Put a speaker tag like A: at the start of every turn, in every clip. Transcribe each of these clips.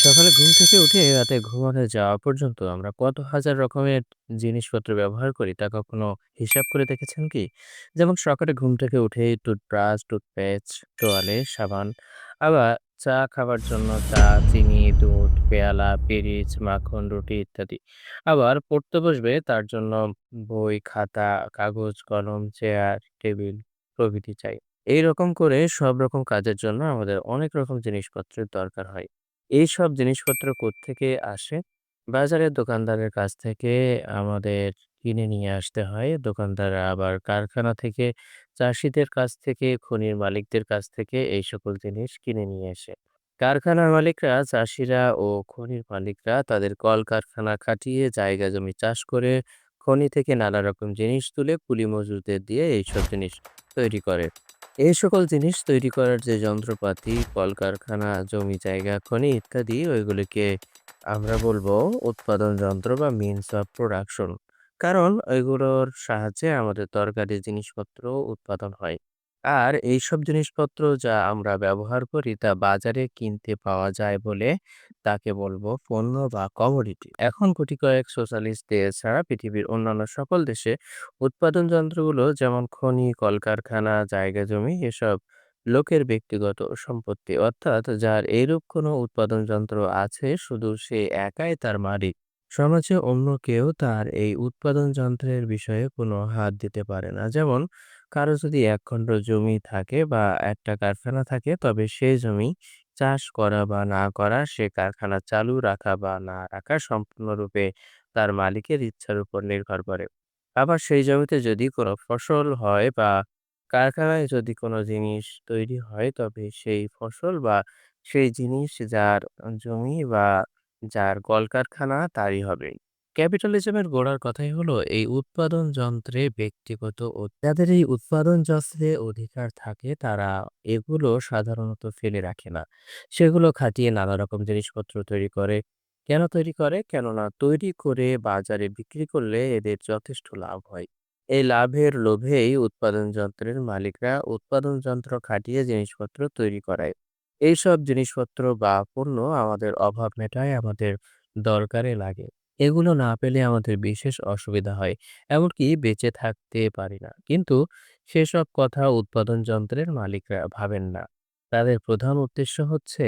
A: সকালে ঘুম থেকে উঠে রাতে ঘুমাতে যাওয়া পর্যন্ত আমরা কত হাজার রকমের জিনিসপত্র ব্যবহার করি তা কখনো হিসাব করে দেখেছেন কি? যেমন সকালে ঘুম থেকে উঠেই টুথব্রাশ, টুথপেস্ট, তোয়ালে, সাবান, আবার চা খাবার জন্য চা, চিনি, দুধ, পেয়ালা, পিরিচ, মাখন, রুটি ইত্যাদি। আবার পড়তে বসবে তার জন্য বই, খাতা, কাগজ, কলম, চেয়ার, টেবিল প্রভৃতি চাই। এইরকম করে সব রকম কাজের জন্য আমাদের অনেক রকম জিনিসপত্রের দরকার হয়। এইসব জিনিসপত্র কোত্থেকে আসে? বাজারের দোকানদারের কাছ থেকে আমাদের কিনে নিয়ে আসতে হয়। দোকানদাররা আবার কারখানা থেকে, চাষীদের কাছ থেকে, খনির মালিকদের কাছ থেকে এই সকল জিনিস কিনে নিয়ে আসে। কারখানার মালিকরা, চাষীরা ও খনির মালিকরা তাদের কলকারখানা খাটিয়ে জায়গা জমি চাষ করে খনি থেকে নানা রকম জিনিস তুলে কুলি মজুরদের দিয়ে এইসব জিনিস তৈরি করে। এই সকল জিনিস তৈরি করার যে যন্ত্রপাতি, কলকারখানা, জমি জায়গা, খনি ইত্যাদি ওইগুলিকে আমরা বলব উৎপাদন যন্ত্র বা মিনস অফ প্রোডাকশন। কারণ ওইগুলোর সাহায্যে আমাদের দরকারি জিনিসপত্র উৎপাদন হয়। আর এইসব জিনিসপত্র যা আমরা ব্যবহার করি তা বাজারে কিনতে পাওয়া যায় বলে তাকে বলব পণ্য বা কমোডিটি। এখন কোটি কয়েক সোশ্যালিস্ট দেশ ছাড়া পৃথিবীর অন্যান্য সকল দেশে উৎপাদন যন্ত্রগুলো যেমন খনি, কলকারখানা, জায়গা জমি এসব লোকের ব্যক্তিগত সম্পত্তি। অর্থাৎ যার এইরূপ কোনো উৎপাদন যন্ত্র আছে শুধু সে একাই তার মালিক। সমাজে অন্য কেউ তার এই উৎপাদন যন্ত্রের বিষয়ে কোনো হাত দিতে পারে না। যেমন কারও যদি এক একখণ্ড জমি থাকে বা একটা কারখানা থাকে তবে সেই জমি চাষ করা বা না করা, সে কারখানা চালু রাখা বা না রাখা সম্পূর্ণরূপে তার মালিকের ইচ্ছার উপর নির্ভর করে। আবার সেই জমিতে যদি কোনো ফসল হয় বা কারখানায় যদি কোনো জিনিস তৈরি হয় তবে সেই ফসল বা সেই জিনিস যার জমি বা যার কলকারখানা তারই হবে। ক্যাপিটালিজমের গোড়ার কথাই হলো এই উৎপাদন যন্ত্রে ব্যক্তিগত ও যাদের এই উৎপাদন যন্ত্রে অধিকার থাকে তারা এগুলো সাধারণত ফেলে রাখে না। সেগুলো খাটিয়ে নানা রকম জিনিসপত্র তৈরি করে। কেন তৈরি করে? কেননা তৈরি করে বাজারে বিক্রি করলে এদের যথেষ্ট লাভ হয়। এই লাভের লোভেই উৎপাদন যন্ত্রের মালিকরা উৎপাদন যন্ত্র খাটিয়ে জিনিসপত্র তৈরি করায়। এইসব জিনিসপত্র বা পণ্য আমাদের অভাব মেটায়, আমাদের দরকারে লাগে। এগুলো না পেলে আমাদের বিশেষ অসুবিধা হয়। এমনকি বেঁচে থাকতে পারি না। কিন্তু সেসব কথা উৎপাদন যন্ত্রের মালিকরা ভাবেন না। তাদের প্রধান উদ্দেশ্য হচ্ছে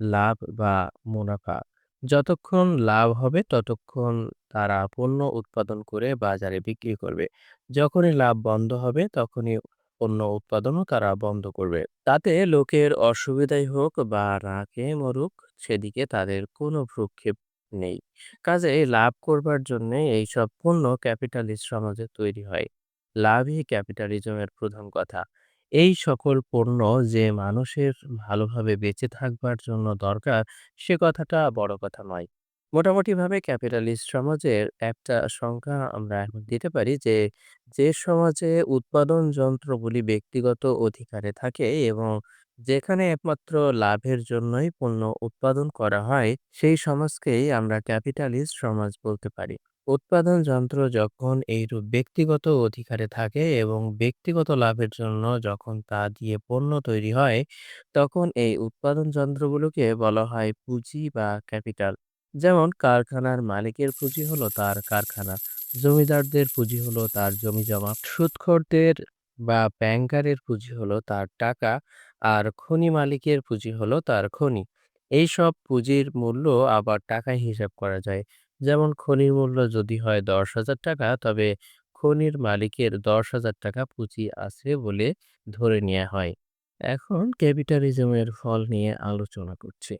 A: লাভ বা মুনাফা। যতক্ষণ লাভ হবে, ততক্ষণ তারা পণ্য উৎপাদন করে বাজারে বিক্রি করবে। যখনই লাভ বন্ধ হবে, তখনই পণ্য উৎপাদনও তারা বন্ধ করবে। তাতে লোকের অসুবিধাই হোক বা না খেয়ে মরুক, সেদিকে তাদের কোনো ভ্রূক্ষেপ নেই। কাজেই লাভ করবার জন্যে এইসব পণ্য ক্যাপিটালিস্ট সমাজে তৈরি হয়। লাভই ক্যাপিটালিজমের প্রধান কথা। এই সকল পণ্য যে মানুষের ভালোভাবে বেঁচে থাকবার জন্য দরকার সে কথাটা বড় কথা নয়। মোটামুটিভাবে ক্যাপিটালিস্ট সমাজের একটা সংজ্ঞা আমরা এখন দিতে পারি যে, যে সমাজে উৎপাদন যন্ত্রগুলি ব্যক্তিগত অধিকারে থাকে এবং যেখানে একমাত্র লাভের জন্যই পণ্য উৎপাদন করা হয়, সেই সমাজকেই আমরা ক্যাপিটালিস্ট সমাজ বলতে পারি। উৎপাদন যন্ত্র যখন এইরূপ ব্যক্তিগত অধিকারে থাকে এবং ব্যক্তিগত লাভের জন্য যখন তা দিয়ে পণ্য তৈরি হয়, তখন এই উৎপাদন যন্ত্রগুলোকে বলা হয় পুঁজি বা ক্যাপিটাল। যেমন কারখানার মালিকের পুঁজি হলো তার কারখানা, জমিদারদের পুঁজি হলো তার জমিজমা, সুদখোরদের বা ব্যাংকারের পুঁজি হলো তার টাকা, আর খনি মালিকের পুঁজি হলো তার খনি। এইসব পুঁজির মূল্য আবার টাকায় হিসাব করা যায়। যেমন খনির মূল্য যদি হয় ৳১০,০০০ তবে খনির মালিকের ৳১০,০০০ পুঁজি আছে বলে ধরে নেওয়া হয়। এখন ক্যাপিটালিজমের ফল নিয়ে আলোচনা করছি।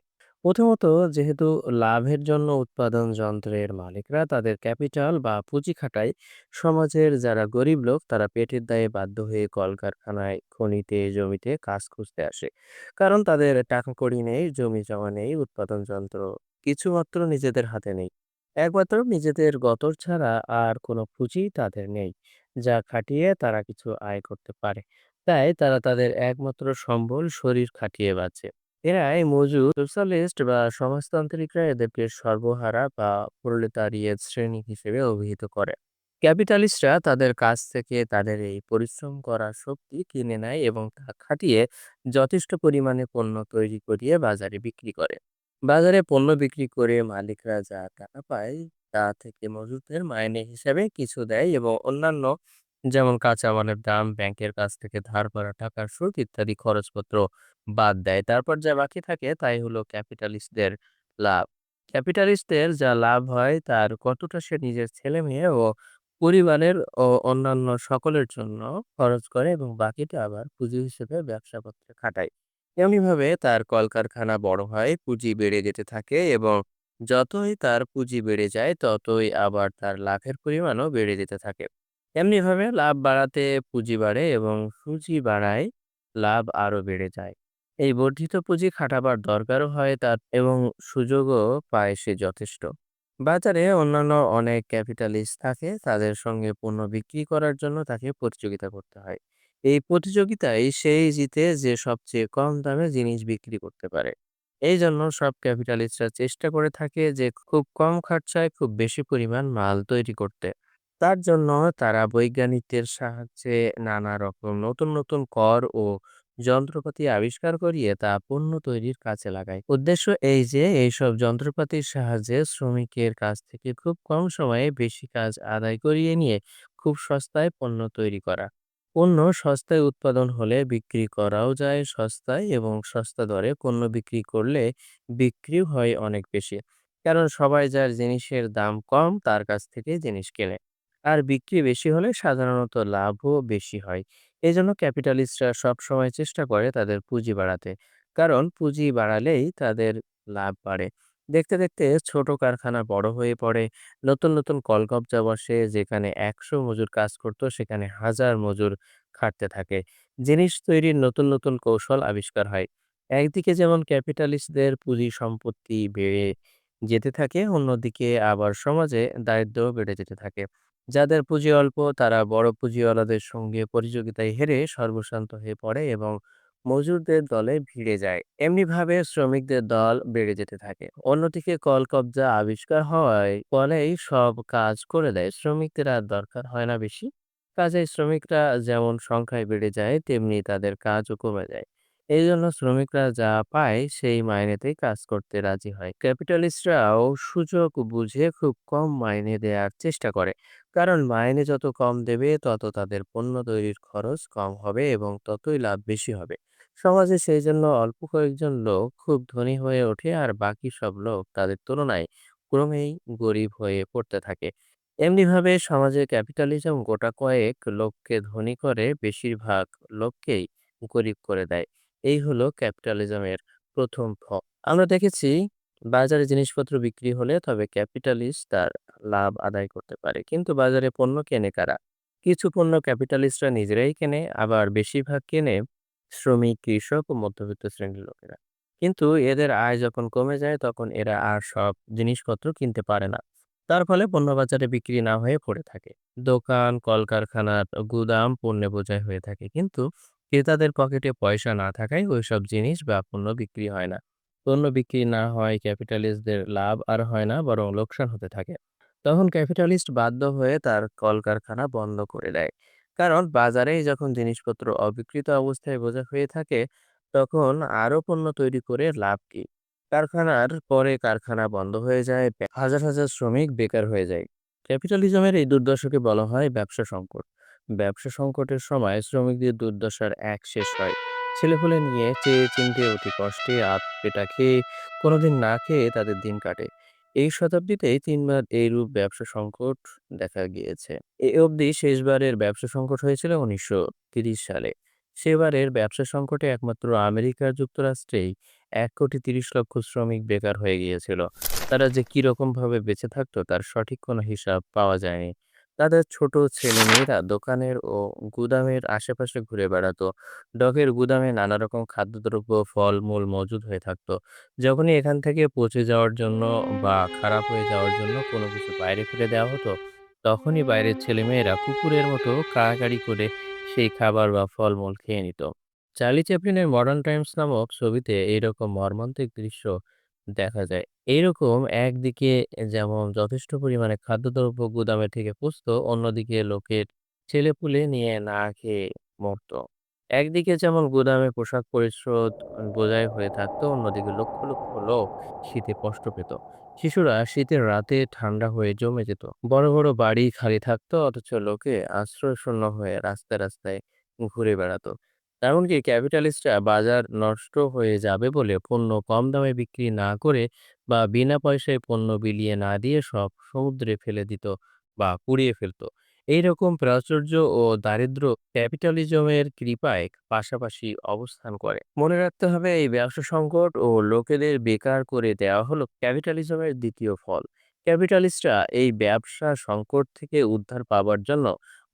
A: প্রথমত যেহেতু লাভের জন্য উৎপাদন যন্ত্রের মালিকরা তাদের ক্যাপিটাল বা পুঁজি খাটায়, সমাজের যারা গরিব লোক তারা পেটের দায়ে বাধ্য হয়ে কলকারখানায়, খনিতে, জমিতে কাজ খুঁজতে আসে। কারণ তাদের টাকা-কড়ি নেই, জমি-জমা নেই, উৎপাদন যন্ত্র কিছুমাত্র নিজেদের হাতে নেই। একমাত্র নিজেদের গতর ছাড়া আর কোনো পুঁজি তাদের নেই, যা খাটিয়ে তারা কিছু আয় করতে পারে। তাই তারা তাদের একমাত্র সম্বল শরীর খাটিয়ে বাঁচে। এরাই মজুর, সোশ্যালিস্ট বা সমাজতান্ত্রিকরা এদেরকে সর্বহারা বা প্রোলেতারিয়েত শ্রেণি হিসেবে অভিহিত করে। ক্যাপিটালিস্টরা তাদের কাছ থেকে তাদের এই পরিশ্রম করা শক্তি কিনে নেয় এবং তা খাটিয়ে যথেষ্ট পরিমাণে পণ্য তৈরি করিয়ে বাজারে বিক্রি করে। বাজারে পণ্য বিক্রি করে মালিকরা যা টাকা পায় তা থেকে মজুতদের মাইনে হিসাবে কিছু দেয় এবং অন্যান্য যেমন কাঁচামালের দাম ব্যাংকের কাছ থেকে ধার করা টাকার সুদ ইত্যাদি খরচপত্র বাদ দেয়। তারপর যা বাকি থাকে তাই হলো ক্যাপিটালিস্টদের লাভ। ক্যাপিটালিস্টদের যা লাভ হয় তার কতটা সে নিজের ছেলে মেয়ে ও পরিবারের ও অন্যান্য সকলের জন্য খরচ করে এবং বাকিটা আবার পুঁজি হিসেবে ব্যবসাপত্রে খাটায়। এমনিভাবে তার কলকারখানা বড় হয়, পুঁজি বেড়ে যেতে থাকে এবং যতই তার পুঁজি বেড়ে যায় ততই আবার তার লাভের পরিমাণও বেড়ে যেতে থাকে। এমনিভাবে লাভ বাড়াতে পুঁজি বাড়ে এবং পুঁজি বাড়ায় লাভ আরও বেড়ে যায়। এই বর্ধিত পুঁজি খাটাবার দরকারও হয় তার এবং সুযোগও পায় সে যথেষ্ট। বাজারে অন্যান্য অনেক ক্যাপিটালিস্ট থাকে, তাদের সঙ্গে পণ্য বিক্রি করার জন্য তাকে প্রতিযোগিতা করতে হয়। এই প্রতিযোগিতায় সেই জিতে যে সবচেয়ে কম দামে জিনিস বিক্রি করতে পারে। এই জন্য সব ক্যাপিটালিস্টরা চেষ্টা করে থাকে যে খুব কম খরচায় খুব বেশি পরিমাণ মাল তৈরি করতে। তার জন্য তারা বৈজ্ঞানিকদের সাহায্যে নানা রকম নতুন নতুন কর ও যন্ত্রপাতি আবিষ্কার করিয়ে তা পণ্য তৈরির কাজে লাগায়। উদ্দেশ্য এই যে, এইসব যন্ত্রপাতির সাহায্যে শ্রমিকের কাছ থেকে খুব কম সময়ে বেশি কাজ আদায় করিয়ে নিয়ে খুব সস্তায় পণ্য তৈরি করা। পণ্য সস্তায় উৎপাদন হলে বিক্রি করাও যায় সস্তায় এবং সস্তা দরে পণ্য বিক্রি করলে বিক্রিও হয় অনেক বেশি কারণ সবাই যার জিনিসের দাম কম, তার কাছ থেকে জিনিস কেনে আর বিক্রি বেশি হলে সাধারণত লাভও বেশি হয়। এই জন্য ক্যাপিটালিস্টরা সবসময় চেষ্টা করে তাদের পুঁজি বাড়াতে। কারণ পুঁজি বাড়ালেই তাদের লাভ বাড়ে। দেখতে দেখতে ছোট কারখানা বড় হয়ে পড়ে। নতুন নতুন কলকবজা বসে, যেখানে একশো মজুর কাজ করত, সেখানে হাজার মজুর খাটতে থাকে। জিনিস তৈরির নতুন নতুন কৌশল আবিষ্কার হয়। একদিকে যেমন ক্যাপিটালিস্টদের পুঁজি সম্পত্তি বেড়ে যেতে থাকে, অন্যদিকে আবার সমাজে দারিদ্র্য বেড়ে যেতে থাকে। যাদের পুঁজি অল্প, তারা বড় পুঁজিওয়ালাদের সঙ্গে প্রতিযোগিতায় হেরে সর্বশান্ত হয়ে পড়ে এবং মজুরদের দলে ভিড়ে যায়। এমনিভাবে শ্রমিকদের দল বেড়ে যেতে থাকে। অন্যদিকে কলকবজা আবিষ্কার হওয়ায় ফলেই সব কাজ করে দেয়। শ্রমিকদের আর দরকার হয় না বেশি। কাজেই শ্রমিকরা যেমন সংখ্যায় বেড়ে যায়, তেমনি তাদের কাজও কমে যায়। এই জন্য শ্রমিকরা যা পায় সেই মাইনেতেই কাজ করতে রাজি হয়। ক্যাপিটালিস্টরাও সুযোগ বুঝে খুব কম মাইনে দেওয়ার চেষ্টা করে। কারণ মাইনে যত কম দেবে, তত তাদের পণ্য তৈরির খরচ কম হবে এবং ততই লাভ বেশি হবে। সমাজে সেই জন্য অল্প কয়েকজন লোক খুব ধনী হয়ে ওঠে আর বাকি সব লোক তাদের তুলনায় ক্রমেই গরিব হয়ে পড়তে থাকে। এমনিভাবে সমাজে ক্যাপিটালিজম গোটা কয়েক লোককে ধনী করে, বেশিরভাগ লোককেই গরিব করে দেয়। এই হলো ক্যাপিটালিজমের প্রথম ফল আমরা দেখেছি বাজারে জিনিসপত্র বিক্রি হলে তবে ক্যাপিটালিস্ট তার লাভ আদায় করতে পারে। কিন্তু বাজারে পণ্য কেনে কারা? কিছু পণ্য ক্যাপিটালিস্টরা নিজেরাই কেনে, আবার বেশিরভাগ কেনে শ্রমিক, কৃষক ও মধ্যবিত্ত শ্রেণির লোকেরা। কিন্তু এদের আয় যখন কমে যায়, তখন এরা আর সব জিনিসপত্র কিনতে পারে না। তার ফলে পণ্য বাজারে বিক্রি না হয়ে পড়ে থাকে। দোকান, কলকারখানার গুদাম পণ্যে বোঝাই হয়ে থাকে। কিন্তু ক্রেতাদের পকেটে পয়সা না থাকায় ওইসব জিনিস বা পণ্য বিক্রি হয় না। পণ্য বিক্রি না হয় ক্যাপিটালিস্টদের লাভ আর হয় না, বরং লোকসান হতে থাকে। তখন ক্যাপিটালিস্ট বাধ্য হয়ে তার কলকারখানা বন্ধ করে দেয়। কারণ বাজারেই যখন জিনিসপত্র অবিকৃত অবস্থায় বোঝা হয়ে থাকে, তখন আরও পণ্য তৈরি করে লাভ কি? কারখানার পরে কারখানা বন্ধ হয়ে যায়, হাজার হাজার শ্রমিক বেকার হয়ে যায়। ক্যাপিটালিজমের এই দুর্দশাকে বলা হয় ব্যবসা সংকট। ব্যবসা সংকটের সময় শ্রমিকদের দুর্দশার এক শেষ হয়। ছেলেপুলে নিয়ে চেয়ে চিনতে অতি কষ্টে আধ পেটা খেয়ে কোনোদিন না খেয়ে তাদের দিন কাটে। এই শতাব্দীতেই তিনবার এইরূপ ব্যবসা সংকট দেখা গিয়েছে। এ অবধি শেষবারের ব্যবসা সংকট হয়েছিল উনিশশো সালে। সেবারের ব্যবসা সংকটে একমাত্র আমেরিকার যুক্তরাষ্ট্রেই এক কোটি তিরিশ লক্ষ শ্রমিক বেকার হয়ে গিয়েছিল। তারা যে কীরকম ভাবে বেঁচে থাকতো তার সঠিক কোনো হিসাব পাওয়া যায়নি। তাদের ছোট ছেলেমেয়েরা দোকানের ও গুদামের আশেপাশে ঘুরে বেড়াতো। ডকের গুদামে নানা রকম খাদ্যদ্রব্য, ফলমূল মজুদ হয়ে থাকতো। যখনই এখান থেকে পচে যাওয়ার জন্য বা খারাপ হয়ে যাওয়ার জন্য কোনো কিছু বাইরে ফেলে দেওয়া হতো, তখনই বাইরের ছেলেমেয়েরা কুকুরের মতো কাড়াকাড়ি করে সেই খাবার বা ফলমূল খেয়ে নিত। চার্লি চ্যাপলিনের মডার্ন টাইমস নামক ছবিতে এইরকম মর্মান্তিক দৃশ্য দেখা যায় এইরকম একদিকে যেমন যথেষ্ট পরিমাণে খাদ্যদ্রব্য গুদামে থেকে পচতো অন্যদিকে লোকের ছেলেপুলে নিয়ে না খেয়ে মরতো একদিকে যেমন গুদামে পোশাক পরিচ্ছদ বোঝাই হয়ে থাকতো, অন্যদিকে লক্ষ লক্ষ লোক শীতে কষ্ট পেত। শিশুরা শীতের রাতে ঠান্ডা হয়ে জমে যেত। বড় বড় বাড়ি খালি থাকতো, অথচ লোকে আশ্রয়শূন্য হয়ে রাস্তায় রাস্তায় ঘুরে বেড়াতো। এমনকি ক্যাপিটালিস্টরা বাজার নষ্ট হয়ে যাবে বলে পণ্য কম দামে বিক্রি না করে বা বিনা পয়সায় পণ্য বিলিয়ে না দিয়ে সব সমুদ্রে ফেলে দিত বা পুড়িয়ে ফেলতো। এইরকম প্রাচুর্য ও দারিদ্র্য ক্যাপিটালিজমের কৃপায় পাশাপাশি অবস্থান করে। মনে রাখতে হবে এই ব্যবসা সংকট ও লোকেদের বেকার করে দেওয়া হলো ক্যাপিটালিজমের দ্বিতীয় ফল। ক্যাপিটালিস্টরা এই ব্যবসা সংকট থেকে উদ্ধার পাবার জন্য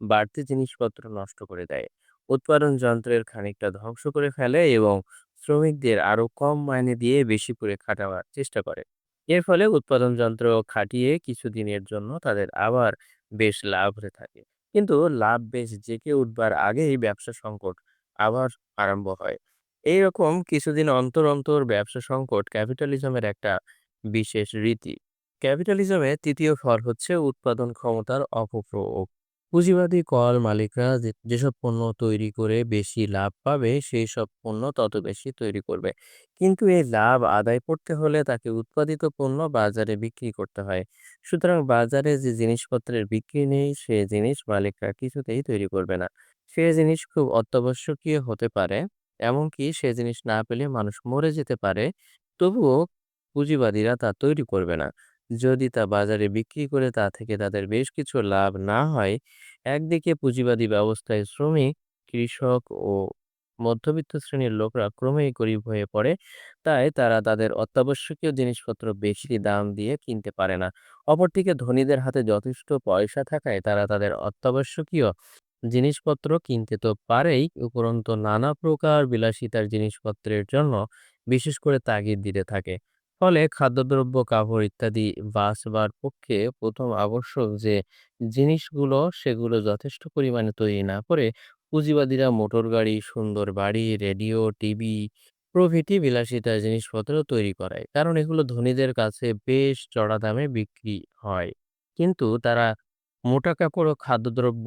A: বাড়তি জিনিসপত্র নষ্ট করে দেয়। উৎপাদন যন্ত্রের খানিকটা ধ্বংস করে ফেলে এবং শ্রমিকদের আরও কম মাইনে দিয়ে বেশি করে খাটাবার চেষ্টা করে। এর ফলে উৎপাদন যন্ত্র খাটিয়ে কিছুদিনের জন্য তাদের আবার বেশ লাভ হতে থাকে। কিন্তু লাভ বেশ জেঁকে উঠবার আগেই ব্যবসা সংকট আবার আরম্ভ হয়। এইরকম কিছুদিন অন্তর, অন্তর ব্যবসা সংকট ক্যাপিটালিজমের একটা বিশেষ রীতি। ক্যাপিটালিজমের তৃতীয় ফল হচ্ছে উৎপাদন ক্ষমতার অপপ্রয়োগ। পুঁজিবাদী কল মালিকরা যে যেসব পণ্য তৈরি করে বেশি লাভ পাবে, সেই সব পণ্য তত বেশি তৈরি করবে। কিন্তু এই লাভ আদায় করতে হলে তাকে উৎপাদিত পণ্য বাজারে বিক্রি করতে হয়। সুতরাং বাজারে যে জিনিসপত্রের বিক্রি নেই, সে জিনিস মালিকরা কিছুতেই তৈরি করবে না। সে জিনিস খুব অত্যাবশ্যকীয় হতে পারে, এমনকি সে জিনিস না পেলে মানুষ মরে যেতে পারে, তবুও পুঁজিবাদীরা তা তৈরি করবে না। যদি তা বাজারে বিক্রি করে তা থেকে তাদের বেশ কিছু লাভ না হয়, একদিকে পুঁজিবাদী ব্যবস্থায় শ্রমিক, কৃষক ও মধ্যবিত্ত শ্রেণির লোকরা ক্রমেই গরিব হয়ে পড়ে, তাই তারা তাদের অত্যাবশ্যকীয় জিনিসপত্র বেশি দাম দিয়ে কিনতে পারে না। অপরদিকে ধনীদের হাতে যথেষ্ট পয়সা থাকায় তারা তাদের অত্যাবশ্যকীয় জিনিসপত্র কিনতে তো পারেই, উপরন্তু নানা প্রকার বিলাসিতার জিনিসপত্রের জন্য বিশেষ করে তাগিদ দিতে থাকে। ফলে খাদ্যদ্রব্য, কাপড় ইত্যাদি বাঁচবার পক্ষে প্রথম আবশ্যক যে জিনিসগুলো, সেগুলো যথেষ্ট পরিমাণে তৈরি না করে পুঁজিবাদীরা মোটরগাড়ি, সুন্দর বাড়ি, রেডিও, টিভি প্রভৃতি বিলাসিতা জিনিসপত্র তৈরি করায়। কারণ এগুলো ধনীদের কাছে বেশ চড়া দামে বিক্রি হয়। কিন্তু তারা মোটা কাপড় ও খাদ্যদ্রব্য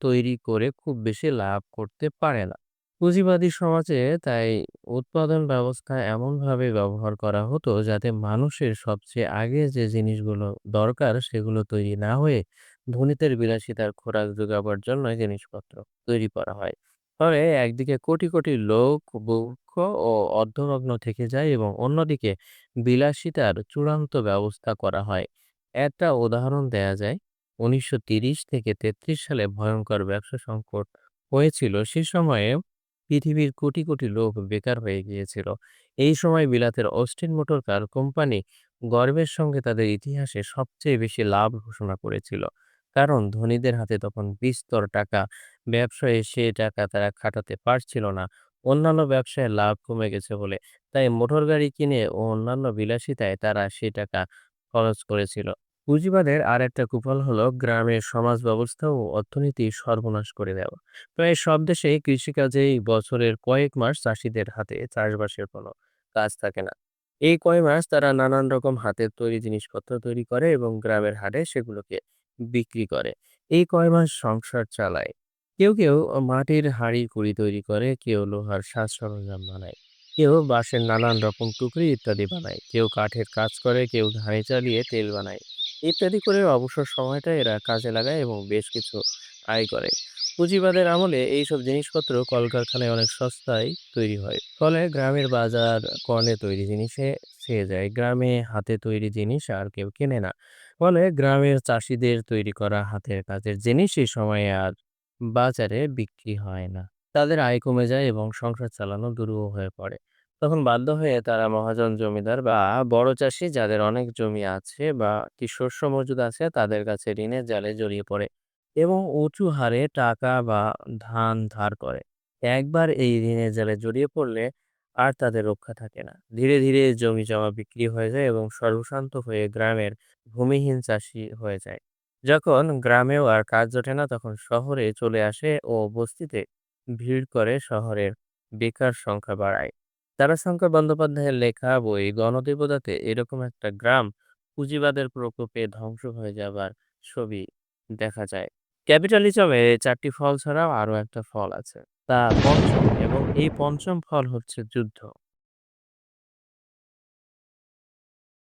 A: তৈরি করে খুব বেশি লাভ করতে পারে না। পুঁজিবাদী সমাজে তাই উৎপাদন ব্যবস্থা এমনভাবে ব্যবহার করা হতো যাতে মানুষের সবচেয়ে আগে যে জিনিসগুলো দরকার সেগুলো তৈরি না হয়ে ধনীদের বিলাসিতার খোরাক যোগাবার জন্য জিনিসপত্র তৈরি করা হয়। ফলে একদিকে কোটি কোটি লোক ভূক্ষ ও অর্ধনগ্ন থেকে যায় এবং অন্যদিকে বিলাসিতার চূড়ান্ত ব্যবস্থা করা হয়। একটা উদাহরণ দেয়া যায়। ১৯৩০ থেকে ৩৩ সালে ভয়ঙ্কর ব্যবসা সংকট হয়েছিল। সে সময়ে পৃথিবীর কোটি কোটি লোক বেকার হয়ে গিয়েছিল। এই সময় বিলাতের অস্টিন মোটর কার কোম্পানি গর্বের সঙ্গে তাদের ইতিহাসে সবচেয়ে বেশি লাভ ঘোষণা করেছিল। কারণ ধনীদের হাতে তখন বিস্তর টাকা, ব্যবসায়ে সে টাকা তারা খাটাতে পারছিল না। অন্যান্য ব্যবসায় লাভ কমে গেছে বলে। তাই মোটরগাড়ি কিনে ও অন্যান্য বিলাসিতায় তারা সে টাকা খরচ করেছিল। পুঁজিবাদের আরেকটা কুফল হলো গ্রামের সমাজ ব্যবস্থা ও অর্থনীতি সর্বনাশ করে দেওয়া। প্রায় সব দেশেই কৃষিকাজেই বছরের কয়েক মাস চাষিদের হাতে চাষবাসের কোনো কাজ থাকে না। এই কয় মাস তারা নানান রকম হাতের তৈরি জিনিসপত্র তৈরি করে এবং গ্রামের হাটে সেগুলোকে বিক্রি করে। এই কয় মাস সংসার চালায়। কেউ, কেউ মাটির হাঁড়ি-কুড়ি তৈরি করে, কেউ লোহার সাজ-সরঞ্জাম বানায়, কেউ বাঁশের নানান রকম টুকরি ইত্যাদি বানায়, কেউ কাঠের কাজ করে, কেউ ঘানি চালিয়ে তেল বানায়। ইত্যাদি করে অবসর সময়টা এরা কাজে লাগায় এবং বেশ কিছু আয় করে। পুঁজিবাদের আমলে এইসব জিনিসপত্র কলকারখানায় অনেক সস্তায় তৈরি হয়। ফলে গ্রামের বাজার কর্ণে তৈরি জিনিসে ছেয়ে যায়। গ্রামে হাতে তৈরি জিনিস আর কেউ কেনে না। ফলে গ্রামের চাষিদের তৈরি করা হাতের কাজের জিনিস এই সময়ে আর বাজারে বিক্রি হয় না। তাদের আয় কমে যায় এবং সংসার চালানো দুরূহ হয়ে পড়ে। তখন বাধ্য হয়ে তারা মহাজন জমিদার বা বড় চাষি যাদের অনেক জমি আছে বা কি শস্য মজুদ আছে তাদের কাছে ঋণের জালে জড়িয়ে পড়ে এবং উঁচু হারে টাকা বা ধান ধার করে। একবার এই ঋণের জালে জড়িয়ে পড়লে আর তাদের রক্ষা থাকে না। ধীরে, ধীরে জমি-জমা বিক্রি হয়ে যায় এবং সর্বশান্ত হয়ে গ্রামের ভূমিহীন চাষি হয়ে যায়। যখন গ্রামেও আর কাজ জোটে না তখন শহরে চলে আসে ও বস্তিতে ভিড় করে শহরের বেকার সংখ্যা বাড়ায়। তারাশঙ্কর বন্দ্যোপাধ্যায়ের লেখা, বই, গণদেবতাতে এরকম একটা গ্রাম পুঁজিবাদের প্রকোপে ধ্বংস হয়ে যাবার ছবি দেখা যায়। ক্যাপিটালিজমে ৪ টি ফল ছাড়াও আরও একটা ফল আছে। তা পঞ্চম এবং এই পঞ্চম ফল হচ্ছে যুদ্ধ।